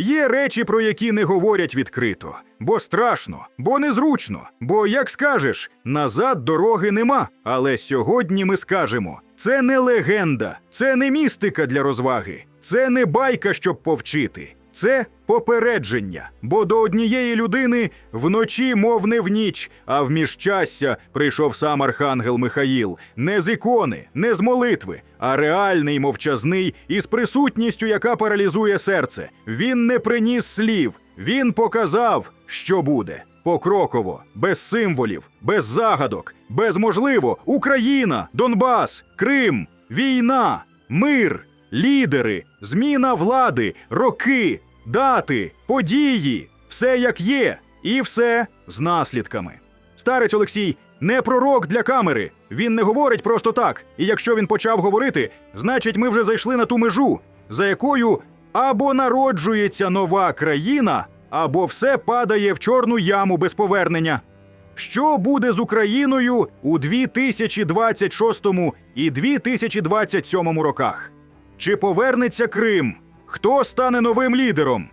Є речі, про які не говорять відкрито, бо страшно, бо незручно, бо, як скажеш, назад дороги нема. Але сьогодні ми скажемо: це не легенда, це не містика для розваги, це не байка, щоб повчити. Це попередження, бо до однієї людини вночі, мов не в ніч, а в міжчастя прийшов сам архангел Михаїл, не з ікони, не з молитви, а реальний мовчазний із присутністю, яка паралізує серце. Він не приніс слів, він показав, що буде. Покроково, без символів, без загадок, без можливо, Україна, Донбас, Крим, війна, мир, лідери, зміна влади, роки, дати, події, все як є, і все з наслідками. Старець Олексій не пророк для камери. Він не говорить просто так. І якщо він почав говорити, значить ми вже зайшли на ту межу, за якою або народжується нова країна, або все падає в чорну яму без повернення. Що буде з Україною у 2026 і 2027 роках? Чи повернеться Крим? Хто стане новим лідером?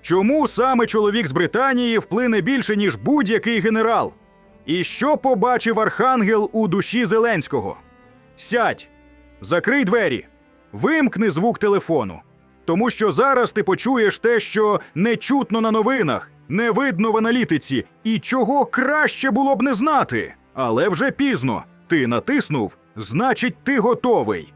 Чому саме чоловік з Британії вплине більше, ніж будь-який генерал? І що побачив архангел у душі Зеленського? Сядь, закрий двері, вимкни звук телефону. Тому що зараз ти почуєш те, що не чутно на новинах, не видно в аналітиці, і чого краще було б не знати. Але вже пізно. Ти натиснув, значить, ти готовий.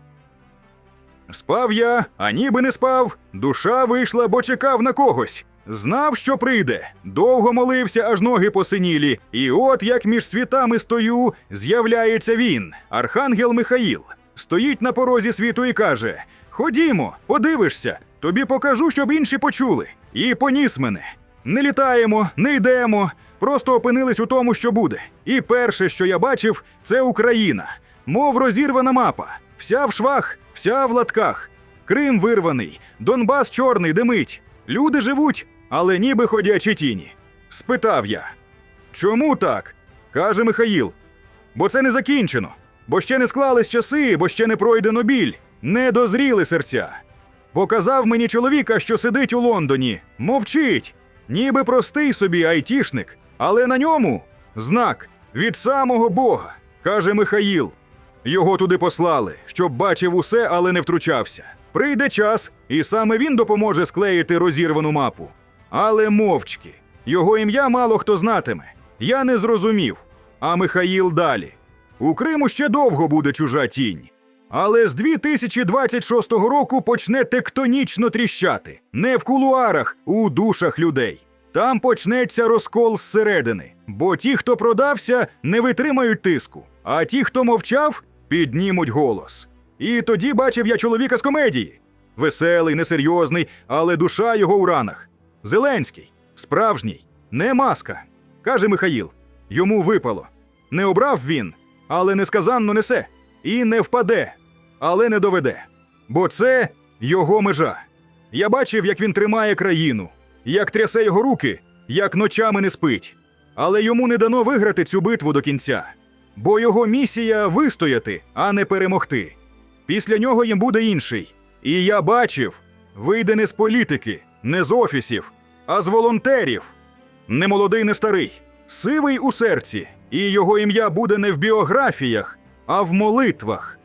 Спав я, а ніби не спав. Душа вийшла, бо чекав на когось. Знав, що прийде. Довго молився, аж ноги посинілі. І от як між світами стою, з'являється він, архангел Михаїл. Стоїть на порозі світу і каже: Ходімо, подивишся, тобі покажу, щоб інші почули. І поніс мене. Не літаємо, не йдемо, просто опинились у тому, що буде. І перше, що я бачив, це Україна, мов розірвана мапа, вся в швах, вся в латках. Крим вирваний, Донбас чорний димить. Люди живуть, але ніби ходячі тіні. Спитав я. Чому так? каже Михаїл. Бо це не закінчено, бо ще не склались часи, бо ще не пройдено біль, не дозріли серця. Показав мені чоловіка, що сидить у Лондоні, мовчить, ніби простий собі айтішник, але на ньому знак від самого Бога, каже Михаїл. Його туди послали, щоб бачив усе, але не втручався. Прийде час, і саме він допоможе склеїти розірвану мапу. Але мовчки. Його ім'я мало хто знатиме. Я не зрозумів. А Михаїл далі. У Криму ще довго буде чужа тінь. Але з 2026 року почне тектонічно тріщати. Не в кулуарах, у душах людей. Там почнеться розкол зсередини. Бо ті, хто продався, не витримають тиску, а ті, хто мовчав, піднімуть голос. І тоді бачив я чоловіка з комедії. Веселий, несерйозний, але душа його у ранах. Зеленський, справжній, не маска. каже Михаїл. Йому випало. Не обрав він, але несказанно несе. І не впаде, але не доведе. Бо це його межа. Я бачив, як він тримає країну, як трясе його руки, як ночами не спить. Але йому не дано виграти цю битву до кінця. Бо його місія вистояти, а не перемогти. Після нього їм буде інший. І я бачив, вийде не з політики, не з офісів, а з волонтерів. Не молодий, не старий, сивий у серці, і його ім'я буде не в біографіях, а в молитвах.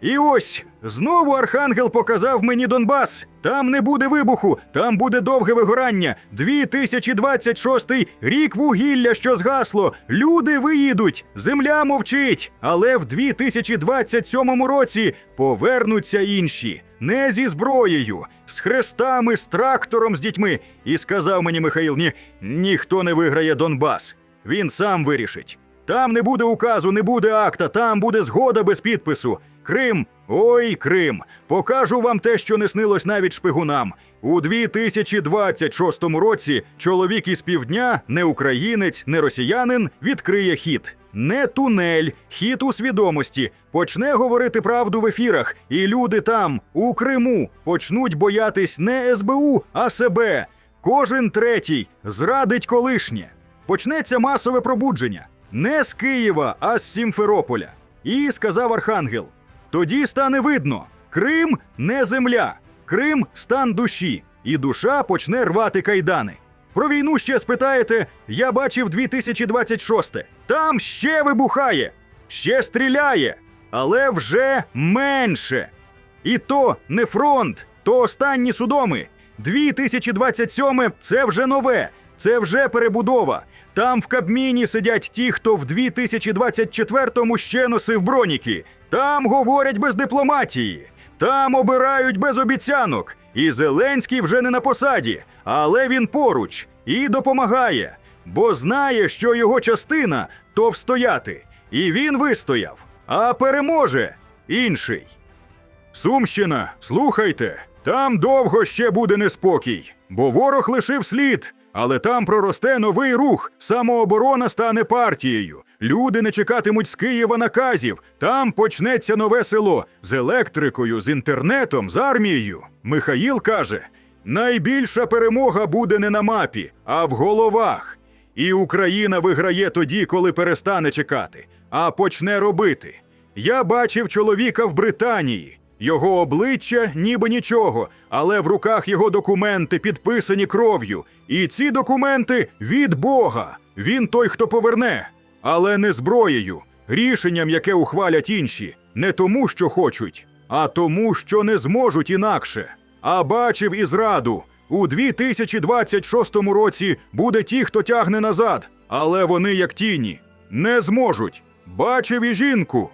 І ось знову архангел показав мені Донбас. Там не буде вибуху, там буде довге вигорання. 2026 рік вугілля, що згасло. Люди виїдуть, земля мовчить. Але в 2027 році повернуться інші, не зі зброєю, з хрестами, з трактором, з дітьми. І сказав мені Михаїл: ні, ніхто не виграє Донбас. Він сам вирішить. Там не буде указу, не буде акта, там буде згода без підпису. Крим, ой, Крим, покажу вам те, що не снилось навіть шпигунам. У 2026 році чоловік із півдня, не українець, не росіянин, відкриє хід. Не тунель, хід у свідомості, почне говорити правду в ефірах, і люди там, у Криму, почнуть боятись не СБУ, а себе. Кожен третій зрадить колишнє. Почнеться масове пробудження не з Києва, а з Сімферополя. І сказав Архангел: тоді стане видно: Крим не земля, Крим стан душі. і душа почне рвати кайдани. Про війну ще спитаєте, я бачив 2026. Там ще вибухає, ще стріляє, але вже менше. І то не фронт, то останні судоми. 2027 – це вже нове, це вже перебудова. Там в Кабміні сидять ті, хто в 2024-му ще носив броніки. Там говорять без дипломатії. Там обирають без обіцянок. І Зеленський вже не на посаді, але він поруч і допомагає, бо знає, що його частина то встояти. І він вистояв, а переможе інший. Сумщина, слухайте, там довго ще буде неспокій, бо ворог лишив слід, але там проросте новий рух, самооборона стане партією. Люди не чекатимуть з Києва наказів. Там почнеться нове село з електрикою, з інтернетом, з армією. Михаїл каже: найбільша перемога буде не на мапі, а в головах. І Україна виграє тоді, коли перестане чекати, а почне робити. Я бачив чоловіка в Британії. Його обличчя ніби нічого, але в руках його документи підписані кров'ю. І ці документи від Бога. Він той, хто поверне, але не зброєю, рішенням, яке ухвалять інші, не тому, що хочуть, а тому, що не зможуть інакше. А бачив і зраду. У 2026 році буде ті, хто тягне назад, але вони, як тіні, не зможуть. Бачив і жінку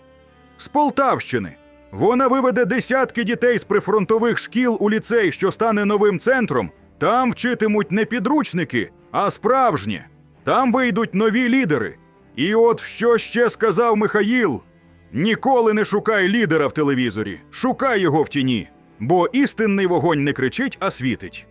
з Полтавщини. Вона виведе десятки дітей з прифронтових шкіл у ліцей, що стане новим центром. Там вчитимуть не підручники, а справжнє. Там вийдуть нові лідери. І от що ще сказав Михаїл: ніколи не шукай лідера в телевізорі, шукай його в тіні, бо істинний вогонь не кричить, а світить.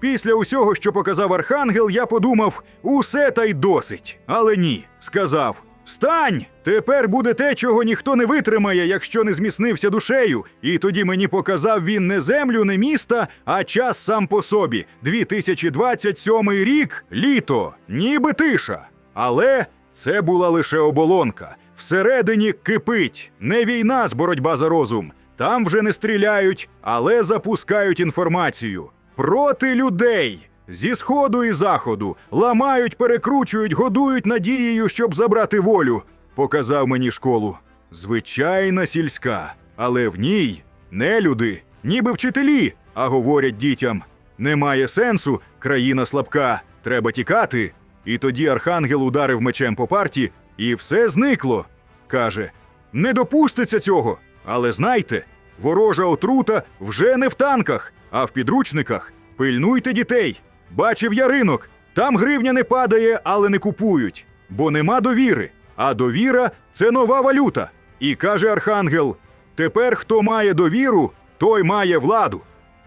Після усього, що показав Архангел, я подумав, усе та й досить. Але ні, сказав: Стань! Тепер буде те, чого ніхто не витримає, якщо не зміцнився душею. І тоді мені показав він не землю, не міста, а час сам по собі. 2027 рік літо, ніби тиша. Але це була лише оболонка. Всередині кипить не війна з боротьба за розум. Там вже не стріляють, але запускають інформацію проти людей. Зі сходу і заходу ламають, перекручують, годують надією, щоб забрати волю. Показав мені школу. Звичайна сільська, але в ній не люди, ніби вчителі, а говорять дітям: немає сенсу, країна слабка, треба тікати. І тоді архангел ударив мечем по парті, і все зникло. Каже: не допуститься цього. Але знайте, ворожа отрута вже не в танках, а в підручниках. Пильнуйте дітей. Бачив я ринок. Там гривня не падає, але не купують, бо нема довіри. А довіра це нова валюта. І каже архангел: тепер хто має довіру, той має владу.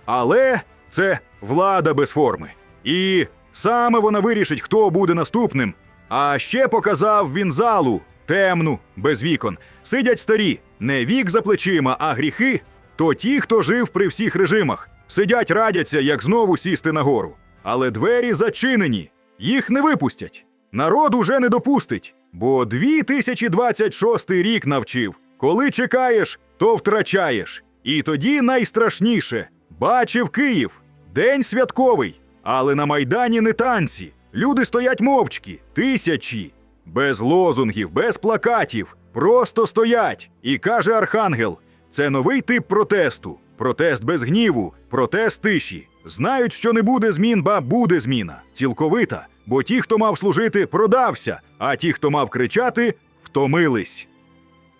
Але це влада без форми. І саме вона вирішить, хто буде наступним. А ще показав він залу темну, без вікон. Сидять старі, не вік за плечима, а гріхи. То ті, хто жив при всіх режимах, сидять, радяться, як знову сісти нагору. Але двері зачинені, їх не випустять. Народ уже не допустить, бо 2026 рік навчив: коли чекаєш, то втрачаєш. І тоді найстрашніше бачив Київ, день святковий, але на майдані не танці. Люди стоять мовчки, тисячі, без лозунгів, без плакатів, просто стоять. І каже Архангел: це новий тип протесту. Протест без гніву, протест тиші. Знають, що не буде змін, ба буде зміна. Цілковита. Бо ті, хто мав служити, продався, а ті, хто мав кричати, втомились.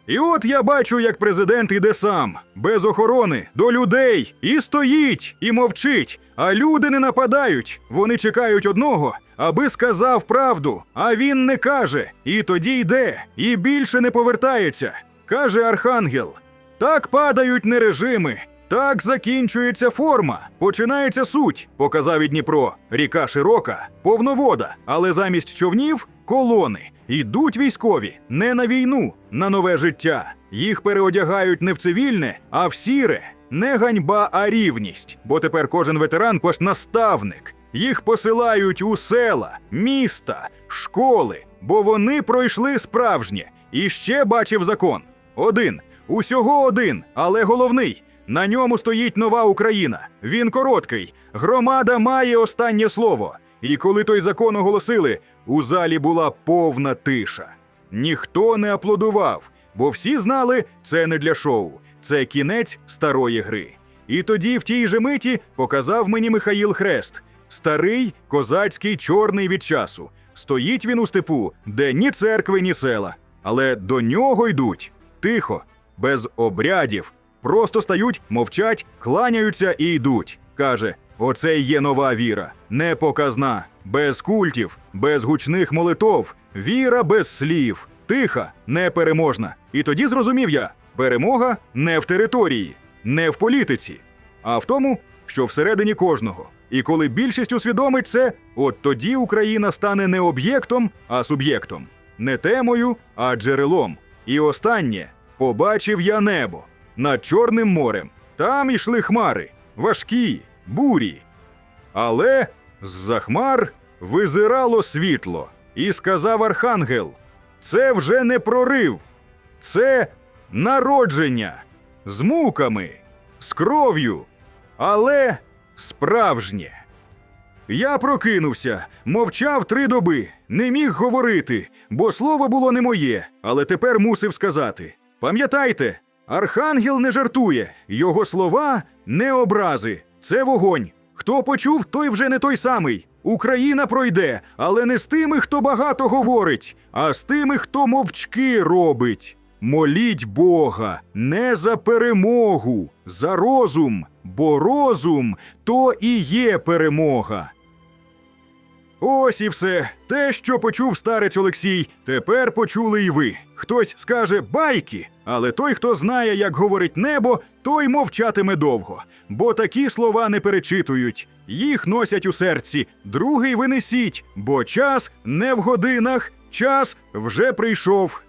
І от я бачу, як президент іде сам, без охорони, до людей, і стоїть, і мовчить. А люди не нападають. Вони чекають одного, аби сказав правду. А він не каже, і тоді йде, і більше не повертається. Каже Архангел. Так падають не режими. Так закінчується форма, починається суть, показав і Дніпро. Ріка широка, повновода, але замість човнів колони. Йдуть військові не на війну, на нове життя. Їх переодягають не в цивільне, а в сіре. Не ганьба, а рівність. Бо тепер кожен ветеран пош наставник. Їх посилають у села, міста, школи, бо вони пройшли справжнє. І ще бачив закон. Один. Усього один, але головний. На ньому стоїть нова Україна. Він короткий. Громада має останнє слово. І коли той закон оголосили, у залі була повна тиша. Ніхто не аплодував, бо всі знали, це не для шоу, це кінець старої гри. І тоді, в тій же миті, показав мені Михаїл Хрест, старий козацький чорний від часу. Стоїть він у степу, де ні церкви, ні села. Але до нього йдуть тихо, без обрядів. Просто стають, мовчать, кланяються і йдуть. Каже: оце є нова віра, непоказна, без культів, без гучних молитов, віра без слів, тиха, непереможна. І тоді зрозумів я: перемога не в території, не в політиці, а в тому, що всередині кожного. І коли більшість усвідомить це, от тоді Україна стане не об'єктом, а суб'єктом, не темою, а джерелом. І останнє побачив я небо над Чорним морем. Там йшли хмари, важкі, бурі. Але з-за хмар визирало світло, і сказав архангел: це вже не прорив, це народження з муками, з кров'ю, але справжнє. Я прокинувся, мовчав три доби, не міг говорити, бо слово було не моє, але тепер мусив сказати. Пам'ятайте, архангел не жартує, його слова не образи, це вогонь. Хто почув, той вже не той самий. Україна пройде, але не з тими, хто багато говорить, а з тими, хто мовчки робить. Моліть Бога не за перемогу, за розум, бо розум то і є перемога. Ось і все. Те, що почув старець Олексій, тепер почули і ви. Хтось скаже байки, але той, хто знає, як говорить небо, той мовчатиме довго, бо такі слова не перечитують. Їх носять у серці. Другий винесіть, бо час не в годинах, час вже прийшов.